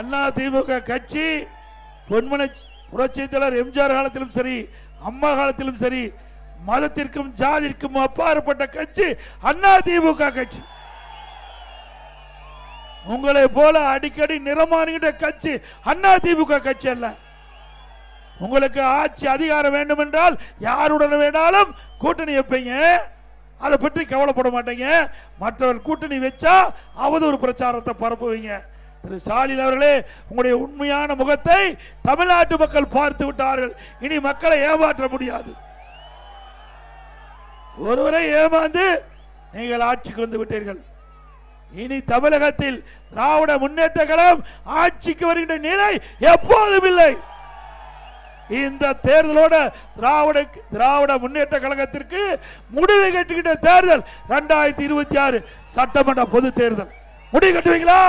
அண்ணா திமுக கட்சி பொன்மனை புரட்சி எம்ஜிஆர் காலத்திலும் சரி அம்மா காலத்திலும் சரி மதத்திற்கும் ஜாதிற்கும் அப்பாற்பட்ட கட்சி அண்ணா திமுக கட்சி. உங்களை போல அடிக்கடி நிறமாறுகின்ற கட்சி அண்ணா திமுக கட்சி அல்ல. உங்களுக்கு ஆட்சி அதிகாரம் வேண்டும் என்றால் யாருடன் வேணாலும் கூட்டணி வைப்பீங்க. அதை பற்றி கவலைப்பட மாட்டீங்க. மற்றவர் கூட்டணி வச்சா அவதூறு பிரச்சாரத்தை பரப்புவீங்க. திரு ஸ்டாலின் அவர்களே உங்களுடைய உண்மையான முகத்தை தமிழ்நாட்டு மக்கள் பார்த்து விட்டார்கள். இனி மக்களை ஏமாற்ற முடியாது. ஒருவரை ஏமாந்து நீங்கள் ஆட்சிக்கு வந்து விட்டீர்கள். இனி தமிழகத்தில் திராவிட முன்னேற்ற கழகம் ஆட்சிக்கு வருகின்ற நிலை எப்போதும் இல்லை. இந்த தேர்தலோட திராவிட திராவிட முன்னேற்ற கழகத்திற்கு முடிவு கட்டுகின்ற தேர்தல் இரண்டாயிரத்தி இருபத்தி ஆறு சட்டமன்ற பொது தேர்தல். முடிவு கட்டுவீங்களா?